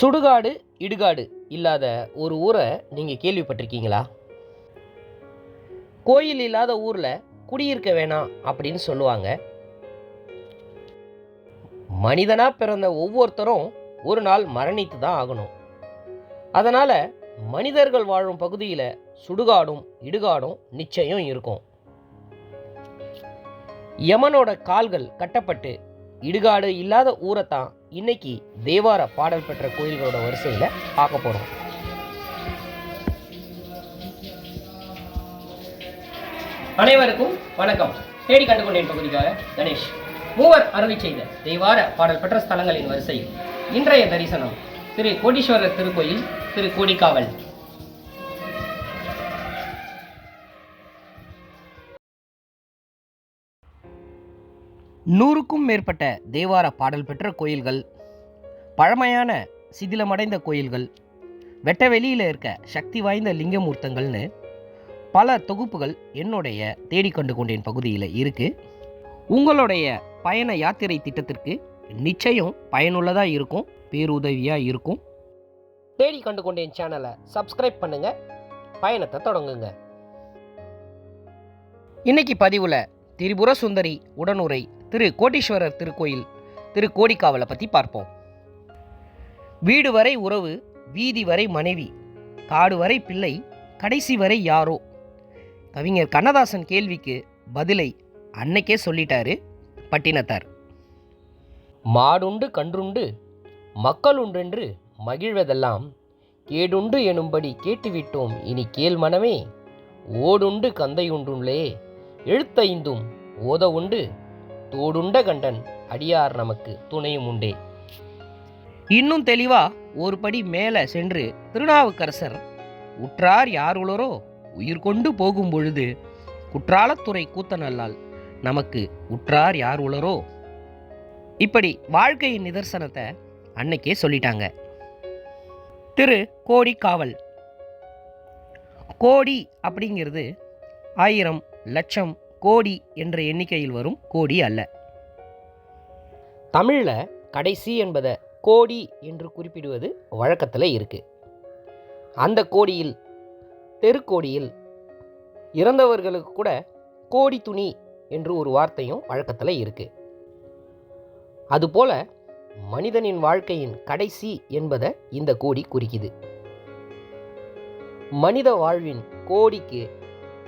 சுடுகாடு இடுகாடு இல்லாத ஒரு ஊரை நீங்கள் கேள்விப்பட்டிருக்கீங்களா? கோயில் இல்லாத ஊரில் குடியிருக்க வேணாம் அப்படின்னு சொல்லுவாங்க. மனிதனாக பிறந்த ஒவ்வொருத்தரும் ஒரு நாள் மரணித்து தான் ஆகணும். அதனால் மனிதர்கள் வாழும் பகுதியில் சுடுகாடும் இடுகாடும் நிச்சயம் இருக்கும். யமனோட கால்கள் கட்டப்பட்டு இடுகாடு இல்லாத ஊரைத்தான் இன்னைக்கு தேவார பாடல் பெற்ற கோயில்களோட வரிசையில் பார்க்க போகிறோம் அனைவருக்கும் வணக்கம். தேடி கண்டுகொண்டேன் பகுதிக்காக கணேஷ். மூவர் அருளி செய்த தேவார பாடல் பெற்ற ஸ்தலங்களின் வரிசையில் இன்றைய தரிசனம் திரு கோடீஸ்வரர் திருக்கோயில் திரு கோடிக்காவல். நூறுக்கும் மேற்பட்ட தேவார பாடல் பெற்ற கோயில்கள் பழமையான சிதிலமடைந்த கோயில்கள் வெட்ட வெளியில் இருக்க சக்தி வாய்ந்த லிங்கமூர்த்தங்கள்னு பல தொகுப்புகள் என்னுடைய தேடிக்கொண்டு கண்டு கொண்டேன் பகுதியில் இருக்குது உங்களுடைய பயண யாத்திரை திட்டத்திற்கு நிச்சயம் பயனுள்ளதாக இருக்கும் பேருதவியாக இருக்கும். தேடி கண்டு கொண்டேன் சேனலை சப்ஸ்கிரைப் பண்ணுங்கள் பயணத்தை தொடங்குங்க. இன்னைக்கு பதிவில் திரிபுர சுந்தரி உடனுரை திரு கோட்டீஸ்வரர் திருக்கோயில் திரு கோடிக்காவலை பற்றி பார்ப்போம். வீடு வரை உறவு வீதி வரை மனைவி காடு வரை பிள்ளை கடைசி வரை யாரோ? கவிஞர் கண்ணதாசன் கேள்விக்கு பதிலை அன்னைக்கே சொல்லிட்டாரு பட்டினத்தார். மாடுண்டு கன்றுண்டு மக்களுண்டென்று மகிழ்வதெல்லாம் கேடுண்டு எனும்படி கேட்டுவிட்டோம் இனி கேள் மனமே ஓடுண்டு கந்தையுண்டுள்ளே எழுத்தைந்தும் ஓத உண்டு தோடுண்ட கண்டன் அடியார் நமக்கு துணையும் உண்டே. இன்னும் தெளிவா ஒரு படி மேலே சென்று திருநாவுக்கரசர் உற்றார் யார் உளரோ உயிர் கொண்டு போகும் பொழுது குற்றாலத்துறை கூத்தனல்லால் நமக்கு உற்றார் யார் உளரோ இப்படி வாழ்க்கையின் நிதர்சனத்தை அன்னைக்கே சொல்லிட்டாங்க. திரு கோடி காவல். கோடி அப்படிங்கிறது ஆயிரம் லட்சம் கோடி என்ற எண்ணிக்கையில் வரும் கோடி அல்ல. தமிழில் கடைசி என்பதை கோடி என்று குறிப்பிடுவது வழக்கத்தில் இருக்கு. அந்த கோடியில் தெருக்கோடியில் இறந்தவர்களுக்கு கூட கோடி துணி என்று ஒரு வார்த்தையும் வழக்கத்தில் இருக்கு. அதுபோல மனிதனின் வாழ்க்கையின் கடைசி என்பதை இந்த கோடி குறிக்குது. மனித வாழ்வின் கோடிக்கு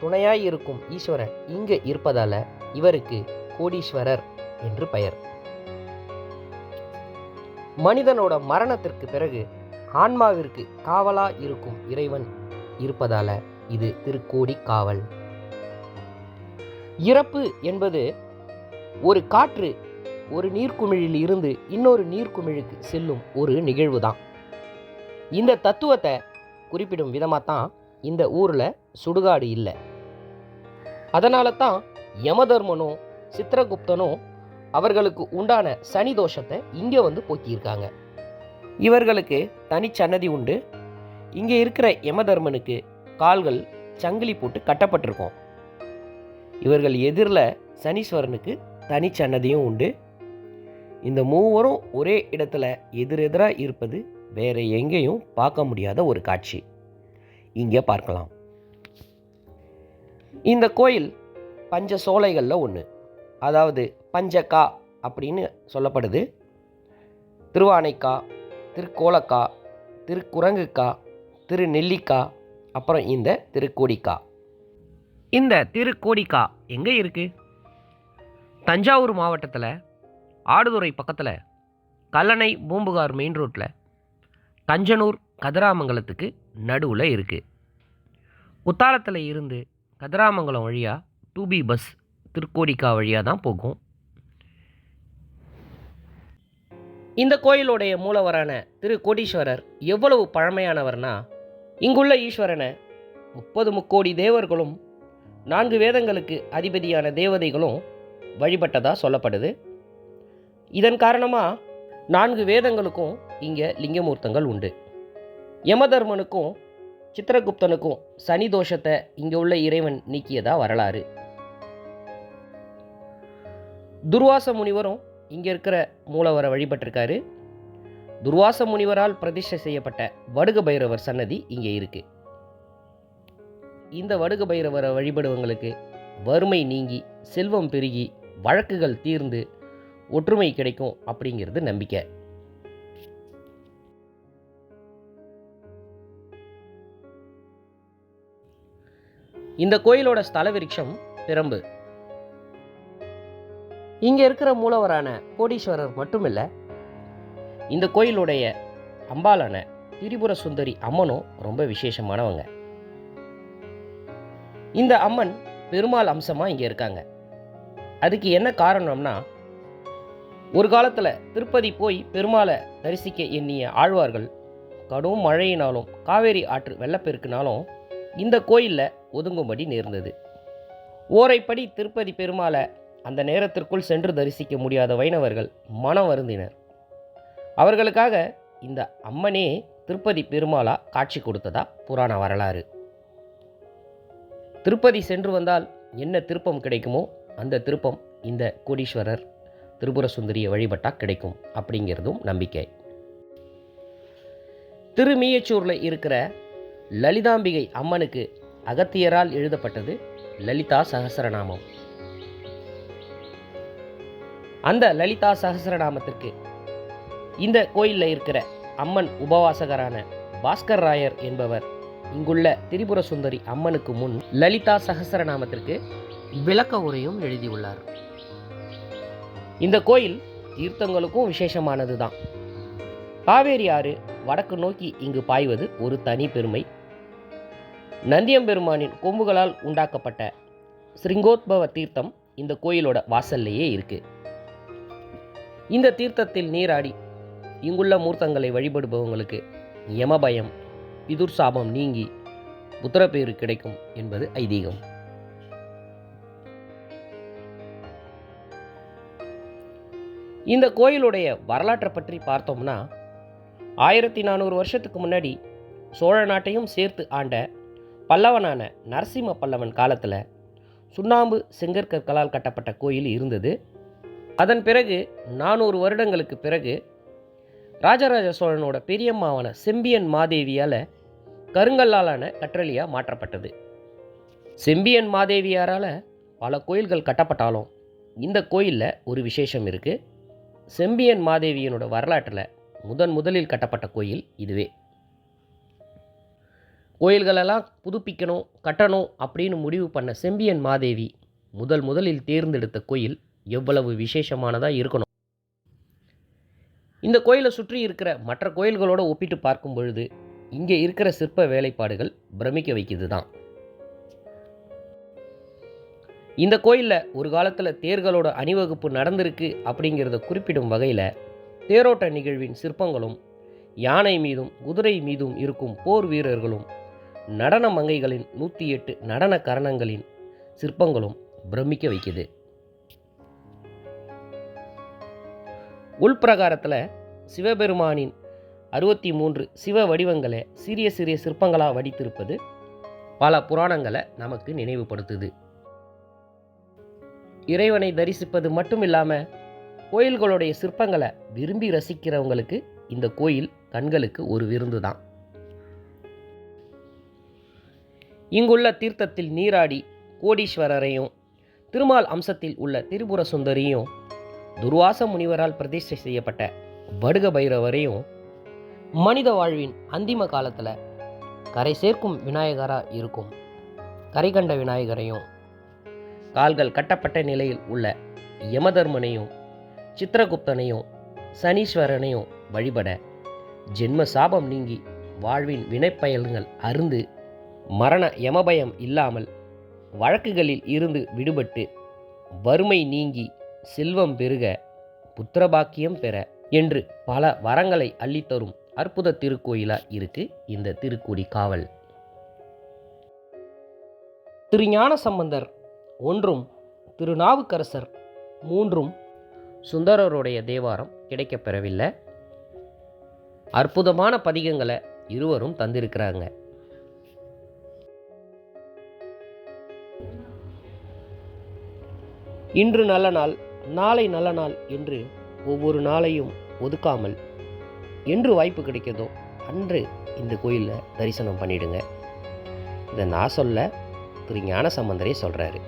துணையாய் இருக்கும் ஈஸ்வரன் இங்கு இருப்பதால இவருக்கு கோடீஸ்வரர் என்று பெயர். மனிதனோட மரணத்திற்கு பிறகு ஆன்மாவிற்கு காவலா இருக்கும் இறைவன் இருப்பதால இது திருக்கோடி காவல். இறப்பு என்பது ஒரு காற்று ஒரு நீர்க்குமிழில் இருந்து இன்னொரு நீர்க்குமிழுக்கு செல்லும் ஒரு நிகழ்வு தான் இந்த தத்துவத்தை குறிப்பிடும் விதமாக தான் இந்த ஊரில் சுடுகாடு இல்லை. அதனால தான் யமதர்மனும் சித்திரகுப்தனும் அவர்களுக்கு உண்டான சனி தோஷத்தை இங்கே வந்து போக்கியிருக்காங்க. இவர்களுக்கு தனிச்சன்னதி உண்டு. இங்கே இருக்கிற யமதர்மனுக்கு கால்கள் சங்கிலி போட்டு கட்டப்பட்டிருக்கும். இவர்கள் எதிரில் சனீஸ்வரனுக்கு தனிச்சன்னதியும் உண்டு. இந்த மூவரும் ஒரே இடத்துல எதிரெதிராக இருப்பது வேற எங்கேயும் பார்க்க முடியாத ஒரு காட்சி. இங்கே பார்க்கலாம். இந்த கோயில் பஞ்ச சோலைகளில் ஒன்று அதாவது பஞ்சக்கா அப்படின்னு சொல்லப்படுது. திருவானைக்கா திருக்கோலக்கா திருக்குரங்குக்கா திருநெல்லிக்கா அப்புறம் இந்த திருக்கோடிக்கா. இந்த திருக்கோடிக்கா எங்கே இருக்குது தஞ்சாவூர் மாவட்டத்தில் ஆடுதுறை பக்கத்தில் கல்லணை பூம்புகார் மெயின் ரோட்டில் கஞ்சனூர் கதிராமங்கலத்துக்கு நடுவில் இருக்குது குத்தாலத்தில் இருந்து கதிராமங்கலம் வழியாக டூபி பஸ் திருக்கோடிக்கா வழியாக தான் போகும். இந்த கோயிலுடைய மூலவரான திரு கோடீஸ்வரர் எவ்வளவு பழமையானவர்னா இங்குள்ள ஈஸ்வரனை முப்பது முக்கோடி தேவர்களும் நான்கு வேதங்களுக்கு அதிபதியான தேவதைகளும் வழிபட்டதாக சொல்லப்படுது. இதன் காரணமாக நான்கு வேதங்களுக்கும் இங்கே லிங்கமூர்த்தங்கள் உண்டு. யமதர்மனுக்கும் சித்திரகுப்தனுக்கும் சனி தோஷத்தை இங்கே உள்ள இறைவன் நீக்கியதா வரலாறு. துர்வாச முனிவரும் இங்கே இருக்கிற மூலவரை வழிபட்டிருக்காரு. துர்வாச முனிவரால் பிரதிஷ்டை செய்யப்பட்ட வடுக பைரவர் சன்னதி இங்கே இருக்கு. இந்த வடுக பைரவரை வழிபடுவங்களுக்கு வறுமை நீங்கி செல்வம் பெருகி வழக்குகள் தீர்ந்து ஒற்றுமை கிடைக்கும் அப்படிங்கிறது நம்பிக்கை. இந்த கோயிலோட ஸ்தல விருட்சம் பிரம்பு. இங்கே இருக்கிற மூலவரான கோடீஸ்வரர் மட்டுமில்ல இந்த கோயிலுடைய அம்பாலான திரிபுர சுந்தரி அம்மனும் ரொம்ப விசேஷமானவங்க. இந்த அம்மன் பெருமாள் அம்சமாக இங்கே இருக்காங்க. அதுக்கு என்ன காரணம்னா ஒரு காலத்தில் திருப்பதி போய் பெருமாளை தரிசிக்க எண்ணிய ஆழ்வார்கள் கடும் மழையினாலும் காவேரி ஆற்று வெள்ளப்பெருக்குனாலும் இந்த கோயிலில் ஒதுங்கும்படி நேர்ந்தது. ஓரைப்படி திருப்பதி பெருமாளை அந்த நேரத்திற்குள் சென்று தரிசிக்க முடியாத வைணவர்கள் மனம் வருந்தினர். அவர்களுக்காக இந்த அம்மனே திருப்பதி பெருமாளா காட்சி கொடுத்ததா புராண வரலாறு. திருப்பதி சென்று வந்தால் என்ன திருப்பம் கிடைக்குமோ அந்த திருப்பம் இந்த கோடீஸ்வரர் திரிபுர சுந்தரியை வழிபட்டால் கிடைக்கும் அப்படிங்கிறதும் நம்பிக்கை. திருமீயச்சூரில் இருக்கிற லலிதாம்பிகை அம்மனுக்கு அகத்தியரால் எழுதப்பட்டது லலிதா சகசரநாமம். அந்த லலிதா சகசரநாமத்திற்கு இந்த கோயிலில் இருக்கிற அம்மன் உபவாசகரான பாஸ்கர் ராயர் என்பவர் இங்குள்ள திரிபுர சுந்தரி அம்மனுக்கு முன் லலிதா சகசரநாமத்திற்கு விளக்க உரையும் எழுதியுள்ளார். இந்த கோயில் தீர்த்தங்களுக்கும் விசேஷமானது தான் காவேரி ஆறு வடக்கு நோக்கி இங்கு பாய்வது ஒரு தனி பெருமை. நந்தியம்பெருமானின் கொம்புகளால் உண்டாக்கப்பட்ட ஸ்ரிங்கோத்பவ தீர்த்தம் இந்த கோயிலோட வாசல்லையே இருக்கு. இந்த தீர்த்தத்தில் நீராடி இங்குள்ள மூர்த்தங்களை வழிபடுபவங்களுக்கு யமபயம் பிதுர் சாபம் நீங்கி புத்திரப்பேறு கிடைக்கும் என்பது ஐதீகம். இந்த கோயிலுடைய வரலாற்றை பற்றி பார்த்தோம்னா ஆயிரத்தி நானூறு வருஷத்துக்கு முன்னாடி சோழ நாட்டையும் சேர்த்து ஆண்ட பல்லவனான நரசிம்ம பல்லவன் காலத்தில் சுண்ணாம்பு செங்கற்கற்களால் கட்டப்பட்ட கோயில் இருந்தது. அதன் பிறகு நானூறு வருடங்களுக்கு பிறகு ராஜராஜ சோழனோட பெரியம்மாவான செம்பியன் மாதேவியால் கருங்கல்லாலான கற்றளியாக மாற்றப்பட்டது. செம்பியன் மாதேவியாரால் பல கோயில்கள் கட்டப்பட்டாலும் இந்த கோயிலில் ஒரு விசேஷம் இருக்குது செம்பியன் மாதேவியனோட வரலாற்றில் முதன் முதலில் கட்டப்பட்ட கோயில் இதுவே. கோயில்களெல்லாம் புதுப்பிக்கணும் கட்டணும் அப்படின்னு முடிவு பண்ண செம்பியன் மாதேவி முதல் முதலில் தேர்ந்தெடுத்த கோயில் எவ்வளவு விசேஷமானதாக இருக்கணும். இந்த கோயிலை சுற்றி இருக்கிற மற்ற கோயில்களோடு ஒப்பிட்டு பார்க்கும் பொழுது இங்கே இருக்கிற சிற்ப வேலைப்பாடுகள் பிரமிக்க வைக்குது தான் இந்த கோயிலில் ஒரு காலத்தில் தேர்களோட அணிவகுப்பு நடந்திருக்கு அப்படிங்கிறத குறிப்பிடும் வகையில் தேரோட்ட நிகழ்வின் சிற்பங்களும் யானை மீதும் குதிரை மீதும் இருக்கும் போர் வீரர்களும் நடன மங்கைகளின் நூற்றி எட்டு நடன கரணங்களின் சிற்பங்களும் பிரமிக்க வைக்குது. உள்பிரகாரத்தில் சிவபெருமானின் அறுபத்தி மூன்று சிவ வடிவங்களை சிறிய சிறிய சிற்பங்களாக வடித்திருப்பது பல புராணங்களை நமக்கு நினைவுபடுத்துது. இறைவனை தரிசிப்பது மட்டும் இல்லாமல் கோயில்களுடைய சிற்பங்களை விரும்பி ரசிக்கிறவங்களுக்கு இந்த கோயில் கண்களுக்கு ஒரு விருந்து தான். இங்குள்ள தீர்த்தத்தில் நீராடி கோடீஸ்வரரையும் திருமால் அம்சத்தில் உள்ள திரிபுர சுந்தரியும் துர்வாச முனிவரால் பிரதிஷ்டை செய்யப்பட்ட வடுக பைரவரையும் மனித வாழ்வின் அந்திம காலத்தில் கரை சேர்க்கும் விநாயகராக இருக்கும். கரை கண்ட விநாயகரையும் கால்கள் கட்டப்பட்ட நிலையில் உள்ள யமதர்மனையும் சித்திரகுப்தனையும் சனீஸ்வரனையும் வழிபட ஜென்ம சாபம் நீங்கி வாழ்வின் வினைப்பயல்கள் அருந்து மரண யமபயம் இல்லாமல் வழக்குகளில் இருந்து விடுபட்டு வறுமை நீங்கி செல்வம் பெருக புத்திரபாக்கியம் பெற என்று பல வரங்களை அள்ளித்தரும் அற்புத திருக்கோயிலாக இருக்கு இந்த திருக்குடி காவல். திருஞான சம்பந்தர் ஒன்றும் திருநாவுக்கரசர் மூன்றும் சுந்தரருடைய தேவாரம் கிடைக்கப் பெறவில்லை அற்புதமான பதிகங்களை இருவரும் தந்திருக்கிறாங்க. இன்று நல்ல நாள் நாளை நல்ல நாள் என்று ஒவ்வொரு நாளையும் ஒதுக்காமல் என்று வாய்ப்பு கிடைக்கிறதோ அன்று இந்த கோயிலில் தரிசனம் பண்ணிடுங்க. இதை நான் சொல்ல திரு ஞானசம்பந்தரே சொல்கிறாரு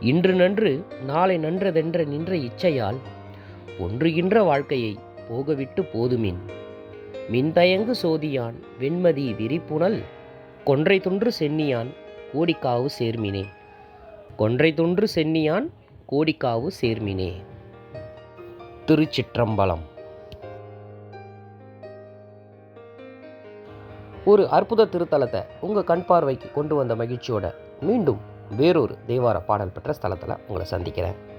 இன்று நன்று நாளை நன்றதென்ற நின்ற இச்சையால் ஒன்றுகின்ற வாழ்க்கையை போகவிட்டு போதுமின். மின்தயங்கு சோதியான் வெண்மதி விரிப்புணல் கொன்றை துன்று சென்னியான் கோடிக்காவு சேர்மினே. கொன்றை துன்று சென்னியான் கோடிக்காவு சேர்மினே. திருச்சிற்றம்பலம். ஒரு அற்புத திருத்தலத்தை உங்கள் கண் பார்வைக்கு கொண்டு வந்த மகிழ்ச்சியோட மீண்டும் வேறொரு தேவார பாடல் பெற்ற ஸ்தலத்தில் உங்களை சந்திக்கிறேன்.